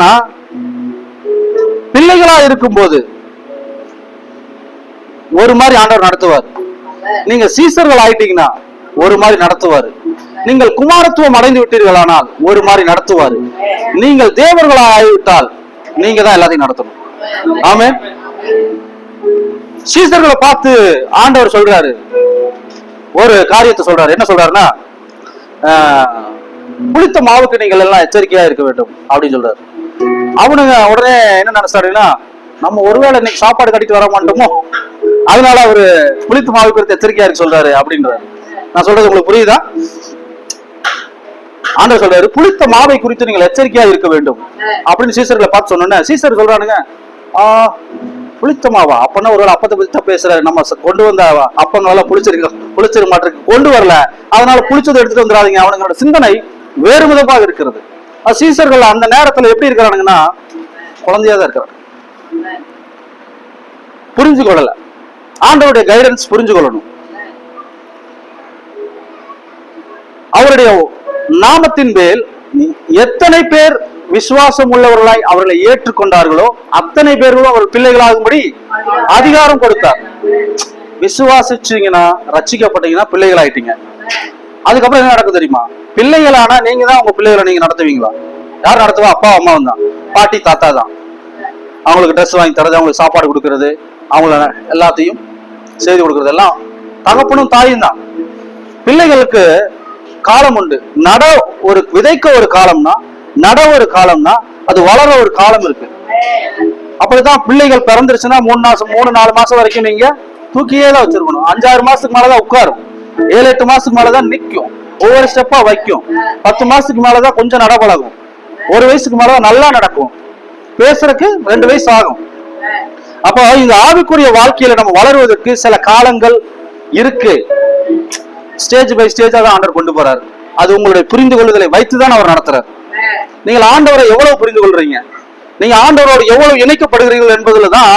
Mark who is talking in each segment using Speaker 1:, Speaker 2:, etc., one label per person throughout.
Speaker 1: சொல்றாருன்னா பிள்ளைகளா இருக்கும்போது ஒரு மாதிரி ஆண்டவர் நடத்துவார். நீங்க சீசர்கள் ஆயிட்டீங்கன்னா ஒரு மாதிரி நடத்துவார். நீங்கள் குமாரத்துவம் அடைந்து விட்டீர்களானால் ஒரு மாதிரி நடத்துவார். நீங்கள் தேவர்களா ஆகிவிட்டால் நீங்க தான் எல்லாத்தையும் நடத்தணும். ஆமே சீசர்களை பார்த்து ஆண்டவர் சொல்றாரு. ஒரு காரியத்தை சொல்றாரு. என்ன சொல்றாருன்னா ஆஹ், புளித்த மாவுக்கு நீங்கள் எல்லாம் எச்சரிக்கையா இருக்க வேண்டும் அப்படின்னு சொல்றாரு. அவனுங்க உடனே என்ன நினைச்சாருன்னா நம்ம ஒருவேளை இன்னைக்கு சாப்பாடு கட்டிட்டு வர மாட்டோமோ? அதனால அவரு புளித்த மாவு குறித்து எச்சரிக்கையா இருக்கு சொல்றாரு அப்படின்றாரு. நான் சொல்றது உங்களுக்கு புரியுதா? ஆண்டர் சொல்றாரு புளித்த மாவை குறித்து நீங்கள் எச்சரிக்கையா இருக்க வேண்டும். அப்படின்னு சீசர்களை பார்த்து சொன்னோன்னே சீசர் சொல்றானுங்க ஆ புளித்த மாவா? அப்பன்னா ஒருவேளை அப்பத்தை பத்தி தான் பேசுறாரு. நம்ம கொண்டு வந்த அப்பங்களால புளிச்சிருக்க புளிச்சிருக்க மாட்டிருக்கு. கொண்டு வரல. அதனால புளிச்சதை எடுத்துட்டு வந்துடாதீங்க. அவனுங்களோட சிந்தனை வேறு விதமாக இருக்கிறது. சீசர்கள் அந்த நேரத்துல எப்படி இருக்கிறானுங்கன்னா குழந்தையா தான் இருக்கிறாங்க புரிஞ்சு கொள்ளல ஆண்டவருடைய கைடன்ஸ் புரிஞ்சு கொள்ளணும் அவருடைய நாமத்தின் மேல் எத்தனை பேர் விசுவாசம் உள்ளவர்களாய் அவர்களை ஏற்றுக்கொண்டார்களோ அத்தனை பேர்களும் அவர் பிள்ளைகளாகும்படி அதிகாரம் கொடுத்தார். விசுவாசிச்சீங்கன்னா ரச்சிக்கப்பட்டீங்கன்னா பிள்ளைகள் ஆயிட்டீங்க அதுக்கப்புறம் என்ன நடக்கும் தெரியுமா? பிள்ளைகளானா நீங்க தான் உங்க பிள்ளைகளை நீங்க நடத்துவீங்களா? யார் நடத்துவா? அப்பா அம்மாவும் தான் பாட்டி தாத்தா தான். அவங்களுக்கு ட்ரெஸ் வாங்கி தரது அவங்களுக்கு சாப்பாடு கொடுக்கறது அவங்கள எல்லாத்தையும் செய்து கொடுக்கறது எல்லாம் தகப்பனும் தாயும் தான். பிள்ளைகளுக்கு காலம் உண்டு. நட ஒரு விதைக்க ஒரு காலம்னா நட ஒரு காலம்னா அது வளர ஒரு காலம் இருக்கு. அப்படிதான் பிள்ளைகள் பிறந்துருச்சுன்னா மூணு மாசம் மூணு நாலு மாசம் வரைக்கும் நீங்க தூக்கியே தான் வச்சிருக்கணும். அஞ்சாறு மாசத்துக்கு மேலதான் உட்காரும். ஏழு எட்டு மாசத்துக்கு மேலதான் நிற்கும் ஒவ்வொரு ஸ்டெப்பா வைக்கும். பத்து மாசத்துக்கு மேலதான் கொஞ்சம் நட பழகும் ஒரு வயசுக்கு மேலதான் நல்லா நடக்கும். பேசுறதுக்கு ரெண்டு வயசு ஆகும். அப்போ இந்த ஆவிக்குரிய வாழ்க்கையில நம்ம வளருவதற்கு சில காலங்கள் இருக்கு. ஸ்டேஜ் பை ஸ்டேஜா தான் ஆண்டவர் கொண்டு போறாரு. அது உங்களுடைய புரிந்து கொள்ளுதலை வைத்து தான் அவர் நடத்துறாரு. நீங்கள் ஆண்டவரை எவ்வளவு புரிந்து கொள்றீங்க நீங்க ஆண்டவரோடு எவ்வளவு இணைக்கப்படுகிறீர்கள் என்பதுல தான்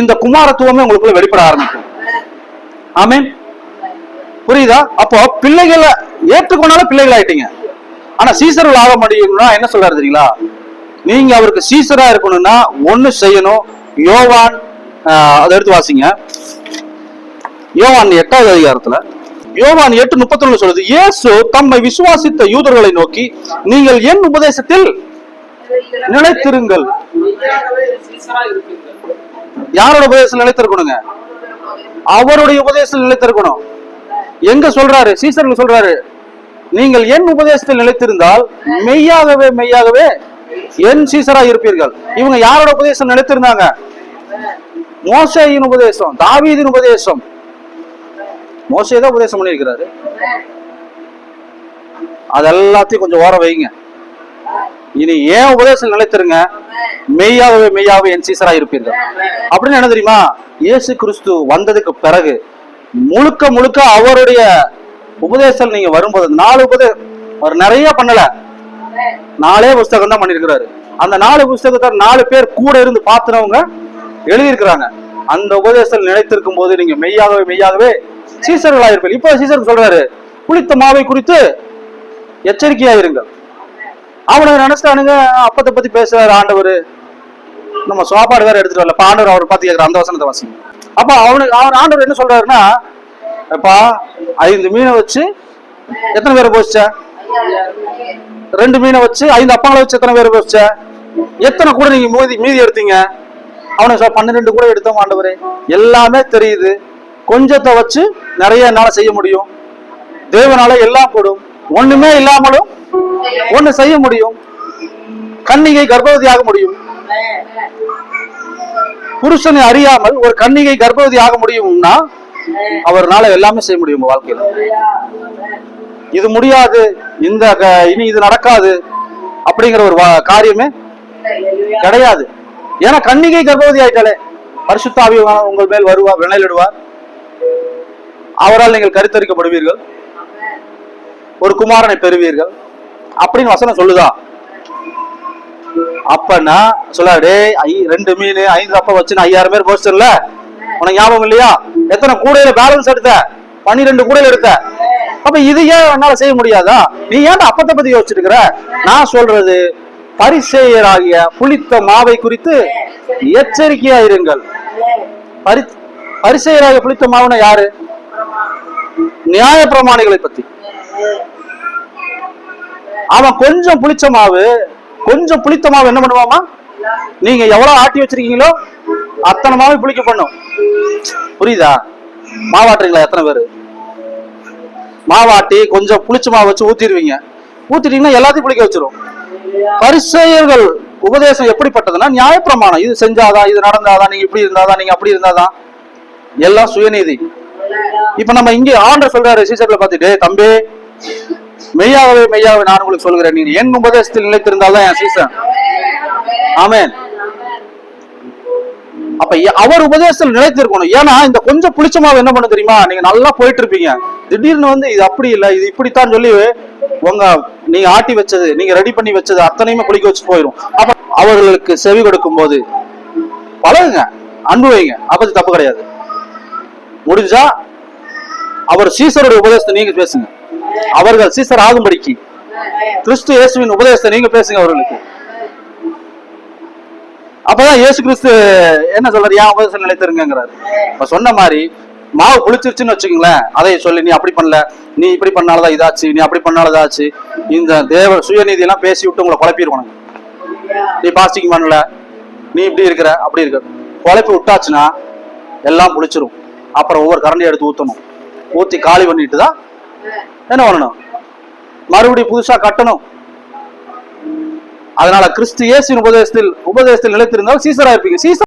Speaker 1: இந்த குமாரத்துவமே உங்களுக்குள்ள வெளிப்பட ஆரம்பிக்கும். ஆமீன். புரியுதா? அப்போ பிள்ளைகளை ஏற்றுக்கொண்டாலும் பிள்ளைகள் ஆயிட்டீங்க ஆனா சீசர்கள் ஆக முடியும்னா என்ன சொல்றாரு தெரியுங்களா? நீங்க அவருக்கு சீசரா இருக்கணும்னா ஒண்ணு செய்யணும். யோவான் ஆஹ், அதை எடுத்து வாசிங்க. யோவான் எட்டாவது அதிகாரத்துல யோவான் எட்டு முப்பத்தொன்னு சொல்லுது இயேசு தம்மை விசுவாசித்த யூதர்களை நோக்கி நீங்கள் என் உபதேசத்தில் நிலைத்திருங்கள். யாரோட உபதேசம் நிலைத்திருக்கணுங்க? அவருடைய உபதேசம் நிலைத்திருக்கணும். எங்க சொல்றாரு? சீசர்கள் சொல்றாரு. நீங்கள் என் உபதேசத்தில் நிலைத்திருந்தால் மெய்யாகவே மெய்யாகவே என் சீசரா இருப்பீர்கள். இவங்க யாரோட உபதேசம் நிலைத்திருந்தாங்க? மோசையின் உபதேசம் தாவீதின் உபதேசம். மோசே தான் உபதேசம் பண்ணியிருக்கிறாரு. அது எல்லாத்தையும் கொஞ்சம் ஓரம் வைங்க. இனி ஏன் உபதேசம் நிலைத்திருங்க? மெய்யாகவே மெய்யாகவே என் சீசரா இருப்பீர்கள். அப்படின்னு என்ன தெரியுமா? இயேசு கிறிஸ்து வந்ததுக்கு பிறகு முழுக்க முழுக்க அவருடைய உபதேசம் நீங்க வரும்போது நாலு உபதே அவர் நிறைய பண்ணல. நாலே புஸ்தகம் தான் பண்ணிருக்கிறாரு அந்த நாலு புஸ்தகத்தை நாலு பேர் கூட இருந்து பார்த்துனவங்க எழுதியிருக்கிறாங்க. அந்த உபதேசம் நினைத்திருக்கும் போது நீங்க மெய்யாகவே மெய்யாகவே சீசர்களா இருப்பீர்கள் இப்போ சீசர் சொல்றாரு புளித்த மாவை குறித்து எச்சரிக்கையாயிருங்கள் இருங்கள் அவனுங்க நினைச்சிட்டானுங்க அப்பத்தை பத்தி பேசுறாரு ஆண்டவர். நம்ம சாப்பாடு வேற எடுத்துட்டு வரல. பாண்டவர் அவர் பார்த்து கேட்கிற அந்த வசனத்தை வாசிங்க. அப்ப அவனுக்கு அவன் ஆண்டவர் என்ன சொல்றாருன்னா அப்பா ஐந்து மீனை வச்சு எத்தனை பேரை போச்ச ரெண்டு மீனை வச்சு ஐந்து அப்பாங்களை வச்சு எத்தனை பேரை போச்ச எத்தனை கூட நீங்க மீதி மீதி எடுத்தீங்க? அவனை பன்னிரெண்டு கூட எடுத்தோம் ஆண்டவரே. எல்லாமே தெரியுது. கொஞ்சத்தை வச்சு நிறைய என்னால செய்ய முடியும். தேவனால எல்லாம் கூடும் ஒண்ணுமே இல்லாமலும் ஒண்ணு செய்ய முடியும். கன்னிகை கர்ப்பவதி ஆக முடியும். புருஷனை அறியாமல் ஒரு கன்னிகை கர்ப்பவதி ஆக முடியும்னா அவர்னால எல்லாமே செய்ய முடியும் வாழ்க்கையில. இது முடியாது இந்த க- இனி இது நடக்காது அப்படிங்கிற ஒரு வா- காரியமே கிடையாது. ஏன்னா கன்னிகை கர்ப்பவதி ஆயிட்டாலே பரிசுத்தாவி உங்கள் மேல் வருவார் வினையிடுவார் அவரால் நீங்கள் கருத்தரிக்கப்படுவீர்கள். ஒரு குமாரனை பெறுவீர்கள். அப்படின்னு வசனம் சொல்லுதா? அப்பன்னா சொல்ல ஐ ரெண்டு மீன் ஐந்து அப்ப வச்சு ஐயாயிரம் பேர் போஸ்டர்ல உனக்கு ஞாபகம் இல்லையா? எத்தனை கூடையில பேலன்ஸ் எடுத்த? பன்னிரெண்டு கூடையில எடுத்த? அப்ப இது ஏன் என்னால செய்ய முடியாதா? நீ ஏன் அப்பத்தை பத்தி யோசிச்சிருக்கிற நான் சொல்றது பரிசேயராகிய புளித்த மாவை குறித்து எச்சரிக்கையா இருங்கள். பரி பரிசேயராகிய புளித்த மாவுனா யாரு? நியாய பிரமாணிகளை பத்தி. அவன் கொஞ்சம் புளிச்ச மாவு கொஞ்சம் புளித்த மாவு என்ன பண்ணுவாமா நீங்க எவ்வளவு ஆட்டி வச்சிருக்கீங்களோ அத்தனை மாவு புளிக்க பண்ணும். புரியுதா? மாவாட்டுறீங்களா எத்தனை பேரு? மாவாட்டி கொஞ்சம் புளிச்ச மாவு வச்சு ஊத்திடுவீங்க. ஊத்திட்டீங்கன்னா எல்லாத்தையும் புளிக்க வச்சிரும். பரிசெயர்கள் உபதேசம் எப்படிப்பட்டதுன்னா நியாயப்பிரமாணம். இது செஞ்சாதான் இது நடந்தாதான் நீங்க இப்படி இருந்தாதான் நீங்க அப்படி இருந்தாதான். எல்லாம் சுயநீதி. இப்ப நம்ம இங்க ஆண்டர் சொல்றாரு சீசர்ல பார்த்துட்டு தம்பி மெய்யாகவே மெய்யாகவே நான் உங்களுக்கு சொல்கிறேன் நீங்க என் உபதேசத்தில் நிலைத்திருந்தால்தான் என் சீசன். ஆமேன். அப்ப அவர் உபதேசத்தில் நிலைத்திருக்கணும். ஏன்னா இந்த கொஞ்சம் புளிச்சமாவது என்ன பண்ண தெரியுமா? நீங்க நல்லா போயிட்டு இருப்பீங்க திடீர்னு வந்து இது அப்படி இல்ல இது இப்படித்தான் சொல்லி உங்க நீங்க ஆட்டி வச்சது நீங்க ரெடி பண்ணி வச்சது அத்தனையுமே குளிக்க வச்சு போயிடும் அப்ப அவர்களுக்கு செவி கொடுக்கும் போது பழகுங்க அன்பு வைங்க. அப்பது தப்பு கிடையாது. முடிஞ்சா அவர் சீசருடைய உபதேசத்தை நீங்க பேசுங்க. அவர்கள் சீசர் ஆகும்படிக்கு. கிறிஸ்து இயேசுவின் உபதேசத்தை நீங்க பேசுங்க அவர்களுக்கு. அப்பதான் இயேசு கிறிஸ்து என்ன சொல்றாரு? ஏன் உபதேசம் நிலைத்திருங்கிறாரு இப்ப சொன்ன மாதிரி மாவு புளிச்சிருச்சுன்னு வச்சுக்கோங்களேன். அதை சொல்லி நீ அப்படி பண்ணல. நீ இப்படி பண்ணாலதான் இதாச்சு. நீ அப்படி பண்ணாலதான் இதாச்சு. இந்த தேவ சுயநீதி எல்லாம் பேசி விட்டு உங்களை குழப்பிடுவானுங்க. நீ பாஸ்டிங் பண்ணல. நீ இப்படி இருக்கிற. அப்படி இருக்க. குழப்பி விட்டாச்சுன்னா எல்லாம் புளிச்சிரும். அப்புறம் ஒவ்வொரு கரண்டி எடுத்து ஊத்தணும். ஊத்தி காலி பண்ணிட்டு தான் என்ன பண்ணணும்? மறுபடியும் புதுசா கட்டணும். அதனால கிறிஸ்து இயேசின் உபதேசத்தில் உபதேசத்தில் நிலைத்திருந்தால் சீசரா இருப்பீங்க சீசர்